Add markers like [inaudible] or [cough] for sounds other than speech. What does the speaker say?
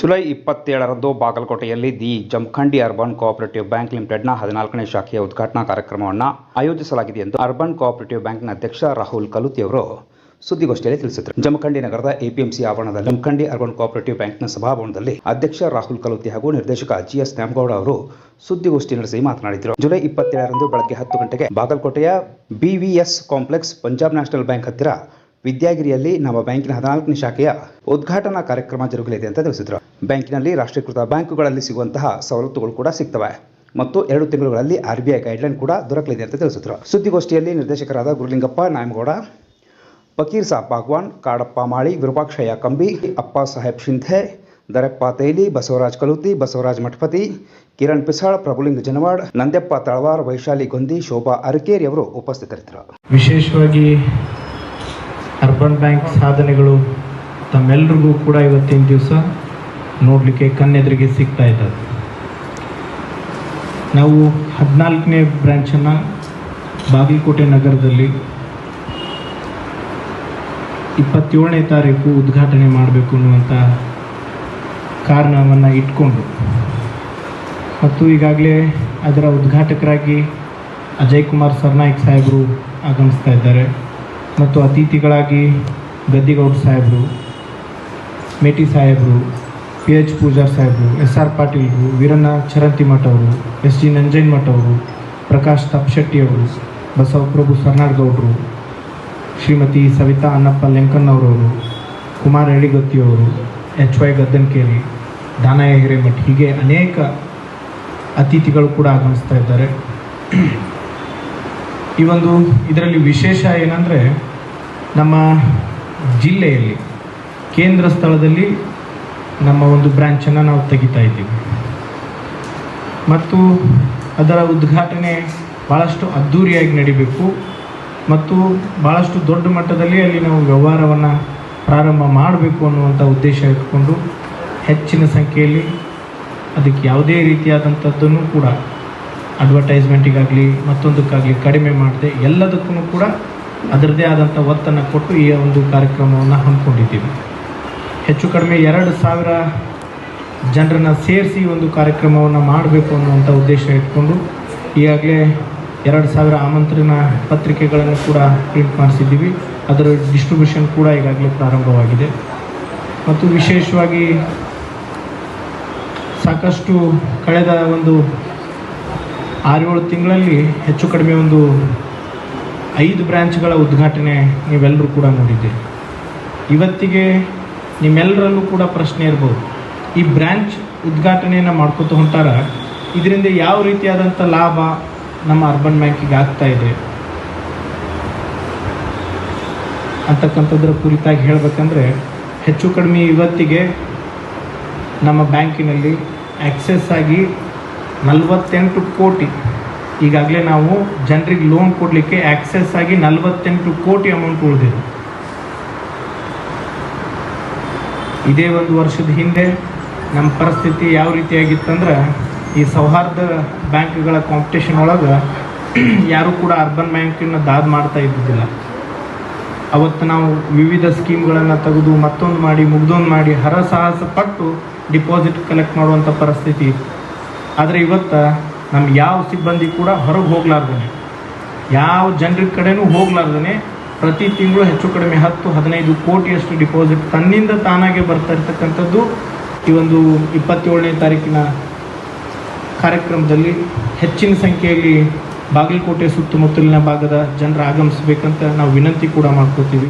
July ಇಪ್ಪತ್ತೇಳರಂದು ಬಾಗಲಕೋಟೆಯಲ್ಲಿ the Jamkhandi urban cooperative bank ಲಿಮಿಟೆಡ್ನ ಹದಿನಾಲ್ಕನೇ ಶಾಖೆಯ ಉದ್ಘಾಟನಾ ಕಾರ್ಯಕ್ರಮವನ್ನು ಆಯೋಜಿಸಲಾಗಿದೆ ಎಂದು ಅರ್ಬನ್ ಕೋಆಪರೇಟಿವ್ ಬ್ಯಾಂಕ್ನ ಅಧ್ಯಕ್ಷ ರಾಹುಲ್ ಕಲುತಿ ಅವರು ಸುದ್ದಿಗೋಷ್ಠಿಯಲ್ಲಿ ತಿಳಿಸಿದರು. ಜಮಖಂಡಿ ನಗರದ ಎಪಿಎಂಸಿ ಆವರಣದಲ್ಲಿ ಜಮಖಂಡಿ ಅರ್ಬನ್ ಕೋಆಪರೇಟಿವ್ ಬ್ಯಾಂಕ್ನ ಸಭಾಭವನದಲ್ಲಿ ಅಧ್ಯಕ್ಷ ರಾಹುಲ್ ಕಲುತಿ ಹಾಗೂ ನಿರ್ದೇಶಕ ಜಿಎಸ್ ನ್ಯಾಮಗೌಡ ಅವರು ಸುದ್ದಿಗೋಷ್ಠಿ ನಡೆಸಿ ಮಾತನಾಡಿದರು. ಜುಲೈ ಇಪ್ಪತ್ತೇಳರಂದು ಬೆಳಗ್ಗೆ ಹತ್ತು ಗಂಟೆಗೆ ಬಾಗಲಕೋಟೆಯ BVS complex Punjab national bank ಹತ್ತಿರ ವಿದ್ಯಾಗಿರಿಯಲ್ಲಿ ನಮ್ಮ ಬ್ಯಾಂಕಿನ ಹದಿನಾಲ್ಕನೇ ಶಾಖೆಯ ಉದ್ಘಾಟನಾ ಕಾರ್ಯಕ್ರಮ ಜರುಗಲಿದೆ ಅಂತ ತಿಳಿಸಿದರು. ಬ್ಯಾಂಕಿನಲ್ಲಿ ರಾಷ್ಟ್ರೀಕೃತ ಬ್ಯಾಂಕುಗಳಲ್ಲಿ ಸಿಗುವಂತಹ ಸವಲತ್ತುಗಳು ಕೂಡ ಸಿಗ್ತವೆ. ಮತ್ತು ಎರಡು ತಿಂಗಳುಗಳಲ್ಲಿ ಆರ್ ಬಿ ಐ ಗೈಡ್ಲೈನ್ ಕೂಡ ದೊರಕಲಿದೆ ಅಂತ ತಿಳಿಸಿದರು ಸುದ್ದಿಗೋಷ್ಠಿಯಲ್ಲಿ ನಿರ್ದೇಶಕರಾದ ಗುರುಲಿಂಗಪ್ಪ, ನಾಯಮಗೌಡ, ಫಕೀರ್ ಸಾಬ್ ಬಾಗ್ವಾನ್, ಕಾಡಪ್ಪ ಮಾಳಿ, ವಿರೂಪಾಕ್ಷಯ್ಯ ಕಂಬಿ, ಅಪ್ಪ ಸಾಹೇಬ್ ಶಿಂಧೆ, ದರಪ್ಪ ತೈಲಿ, ಬಸವರಾಜ್ ಕಲುತಿ, ಬಸವರಾಜ್ ಮಠಪತಿ, ಕಿರಣ್ ಪಿಸಾಳ್, ಪ್ರಭುಲಿಂಗ ಜನವಾಡ್, ನಂದ್ಯಪ್ಪ ತಳವಾರ್, ವೈಶಾಲಿ ಗೊಂದಿ, ಶೋಭಾ ಅರಕೇರಿ ಅವರು ಉಪಸ್ಥಿತರಿದ್ದರು. ವಿಶೇಷವಾಗಿ ಅರ್ಬನ್ ಬ್ಯಾಂಕ್ ಸಾಧನೆಗಳು ತಮ್ಮೆಲ್ಲರಿಗೂ ಕೂಡ ಇವತ್ತಿನ ದಿವಸ ನೋಡಲಿಕ್ಕೆ ಕಣ್ಣೆದುರಿಗೆ ಸಿಗ್ತಾ ಇದ್ದದ್ದು. ನಾವು ಹದಿನಾಲ್ಕನೇ ಬ್ರ್ಯಾಂಚನ್ನು ಬಾಗಲಕೋಟೆ ನಗರದಲ್ಲಿ ಇಪ್ಪತ್ತೇಳನೇ ತಾರೀಕು ಉದ್ಘಾಟನೆ ಮಾಡಬೇಕು ಅನ್ನುವಂಥ ಕಾರಣವನ್ನು ಇಟ್ಕೊಂಡು, ಮತ್ತು ಈಗಾಗಲೇ ಅದರ ಉದ್ಘಾಟಕರಾಗಿ ಅಜಯ್ ಕುಮಾರ್ ಸರ್ನಾಯ್ಕ್ ಸಾಹೇಬರು ಆಗಮಿಸ್ತಾ ಇದ್ದಾರೆ, ಮತ್ತು ಅತಿಥಿಗಳಾಗಿ ಗದ್ದಿಗೌಡ ಸಾಹೇಬರು, ಮೇಟಿ ಸಾಹೇಬರು ಪಿ ಎಚ್ ಪೂಜಾರ್ ಸಾಹೇಬರು, ಎಸ್ ಆರ್ ಪಾಟೀಲ್ರು ವೀರಣ್ಣ ಚರಂತಿಮಠ ಅವರು ಎಸ್ ಜಿ ನಂಜನಮಠ ಅವರು ಪ್ರಕಾಶ್ ಅವರು ಬಸವಪ್ರಭು ಸರ್ನಾಡ್ಗೌಡರು ಶ್ರೀಮತಿ ಸವಿತಾ ಅನ್ನಪ್ಪ ಲೆಂಕನ್ನವರವರು ಕುಮಾರ್ ಎಳಿಗತ್ತಿಯವರು ಎಚ್ ವೈ ಗದ್ದನ್ಕೇರಿ, ದಾನಯ್ಯ ಹಿರೇಮಠ್. ಹೀಗೆ ಅನೇಕ ಅತಿಥಿಗಳು ಕೂಡ ಆಗಮಿಸ್ತಾ ಇದ್ದಾರೆ. ಈ ಒಂದು ಇದರಲ್ಲಿ ವಿಶೇಷ ಏನಂದರೆ ನಮ್ಮ ಜಿಲ್ಲೆಯಲ್ಲಿ, ಕೇಂದ್ರ ಸ್ಥಳದಲ್ಲಿ ನಮ್ಮ ಒಂದು ಬ್ರ್ಯಾಂಚನ್ನು ನಾವು ತೆಗಿತಾ ಇದ್ದೀವಿ. ಮತ್ತು ಅದರ ಉದ್ಘಾಟನೆ ಭಾಳಷ್ಟು ಅದ್ಧೂರಿಯಾಗಿ ನಡಿಬೇಕು. ಮತ್ತು ಭಾಳಷ್ಟು ದೊಡ್ಡ ಮಟ್ಟದಲ್ಲಿ ಅಲ್ಲಿ ನಾವು ವ್ಯವಹಾರವನ್ನು ಪ್ರಾರಂಭ ಮಾಡಬೇಕು ಅನ್ನುವಂಥ ಉದ್ದೇಶ ಇಟ್ಕೊಂಡು ಹೆಚ್ಚಿನ ಸಂಖ್ಯೆಯಲ್ಲಿ ಅದಕ್ಕೆ ಯಾವುದೇ ರೀತಿಯಾದಂಥದ್ದನ್ನು ಕೂಡ ಅಡ್ವರ್ಟೈಸ್ಮೆಂಟಿಗಾಗಲಿ ಮತ್ತೊಂದಕ್ಕಾಗಲಿ ಕಡಿಮೆ ಮಾಡದೆ ಎಲ್ಲದಕ್ಕೂ ಕೂಡ ಅದರದ್ದೇ ಆದಂಥ ಒತ್ತನ್ನು ಕೊಟ್ಟು ಈ ಒಂದು ಕಾರ್ಯಕ್ರಮವನ್ನು ಹಮ್ಮಿಕೊಂಡಿದ್ದೀವಿ. ಹೆಚ್ಚು ಕಡಿಮೆ ಎರಡು ಸಾವಿರ ಜನರನ್ನು ಸೇರಿಸಿ ಒಂದು ಕಾರ್ಯಕ್ರಮವನ್ನು ಮಾಡಬೇಕು ಅನ್ನುವಂಥ ಉದ್ದೇಶ ಇಟ್ಕೊಂಡು ಈಗಾಗಲೇ ಎರಡು ಸಾವಿರ ಆಮಂತ್ರಣ ಪತ್ರಿಕೆಗಳನ್ನು ಕೂಡ ಪ್ರಿಂಟ್ ಮಾಡಿಸಿದ್ದೀವಿ. ಅದರ ಡಿಸ್ಟ್ರಿಬ್ಯೂಷನ್ ಕೂಡ ಈಗಾಗಲೇ ಪ್ರಾರಂಭವಾಗಿದೆ. ಮತ್ತು ವಿಶೇಷವಾಗಿ ಸಾಕಷ್ಟು ಕಳೆದ ಒಂದು ಆರೇಳು ತಿಂಗಳಲ್ಲಿ ಹೆಚ್ಚು ಕಡಿಮೆ ಒಂದು ಐದು ಬ್ರ್ಯಾಂಚ್ಗಳ ಉದ್ಘಾಟನೆ ನೀವೆಲ್ಲರೂ ಕೂಡ ನೋಡಿದ್ದೀರಿ. ಇವತ್ತಿಗೆ ನಿಮ್ಮೆಲ್ಲರಲ್ಲೂ ಕೂಡ ಪ್ರಶ್ನೆ ಇರ್ಬೋದು. ಈ ಬ್ರ್ಯಾಂಚ್ ಉದ್ಘಾಟನೆಯನ್ನು ಮಾಡ್ಕೊತ ಹೊಂಟಾರ, ಇದರಿಂದ ಯಾವ ರೀತಿಯಾದಂಥ ಲಾಭ ನಮ್ಮ ಅರ್ಬನ್ ಬ್ಯಾಂಕಿಗೆ ಆಗ್ತಾ ಇದೆ? ಅಂತಕ್ಕಂಥದ್ರ ಕುರಿತಾಗಿ ಹೇಳಬೇಕಂದ್ರೆ, ಹೆಚ್ಚು ಕಡಿಮೆ ಇವತ್ತಿಗೆ ನಮ್ಮ ಬ್ಯಾಂಕಿನಲ್ಲಿ ಆಕ್ಸೆಸ್ ಆಗಿ ನಲವತ್ತೆಂಟು ಕೋಟಿ, ಈಗಾಗಲೇ ನಾವು ಜನರಿಗೆ ಲೋನ್ ಕೊಡಲಿಕ್ಕೆ ಆಕ್ಸೆಸ್ ಆಗಿ ನಲವತ್ತೆಂಟು ಕೋಟಿ ಅಮೌಂಟ್ ಉಳಿದಿದೆ. ಇದೇ ಒಂದು ವರ್ಷದ ಹಿಂದೆ ನಮ್ಮ ಪರಿಸ್ಥಿತಿ ಯಾವ ರೀತಿಯಾಗಿತ್ತಂದ್ರೆ ಈ ಸೌಹಾರ್ದ ಬ್ಯಾಂಕ್ಗಳ ಕಾಂಪಿಟೇಷನ್ ಒಳಗೆ [clears throat] ಯಾರೂ ಕೂಡ ಅರ್ಬನ್ ಬ್ಯಾಂಕಿನ ದಾದ್ ಮಾಡ್ತಾ ಇದ್ದಿದ್ದಿಲ್ಲ. ಅವತ್ತು ನಾವು ವಿವಿಧ ಸ್ಕೀಮ್ಗಳನ್ನು ತೆಗೆದು ಮತ್ತೊಂದು ಮಾಡಿ, ಮುಗ್ದೊಂದು ಮಾಡಿ ಹರಸಾಹಸ ಪಟ್ಟು ಡಿಪಾಸಿಟ್ ಕಲೆಕ್ಟ್ ಮಾಡುವಂಥ ಪರಿಸ್ಥಿತಿ ಆದರೆ ಇವತ್ತು ನಮ್ಮ ಯಾವ ಸಿಬ್ಬಂದಿ ಕೂಡ ಹೊರಗೆ ಹೋಗ್ಲಾರ್ದೇ ಯಾವ ಜನರ ಕಡೆನೂ ಹೋಗ್ಲಾರ್ದೇ ಪ್ರತಿ ತಿಂಗಳು ಹೆಚ್ಚು ಕಡಿಮೆ ಹತ್ತು, ಹದಿನೈದು ಕೋಟಿಯಷ್ಟು ಡಿಪಾಸಿಟ್ ತನ್ನಿಂದ ತಾನಾಗೆ ಬರ್ತಾ ಇರ್ತಕ್ಕಂಥದ್ದು ಈ ಒಂದು ಇಪ್ಪತ್ತೇಳನೇ ತಾರೀಕಿನ ಕಾರ್ಯಕ್ರಮದಲ್ಲಿ ಹೆಚ್ಚಿನ ಸಂಖ್ಯೆಯಲ್ಲಿ ಬಾಗಲಕೋಟೆ ಸುತ್ತಮುತ್ತಲಿನ ಭಾಗದ ಜನರು ಆಗಮಿಸಬೇಕಂತ ನಾವು ವಿನಂತಿ ಕೂಡ ಮಾಡ್ಕೋತೀವಿ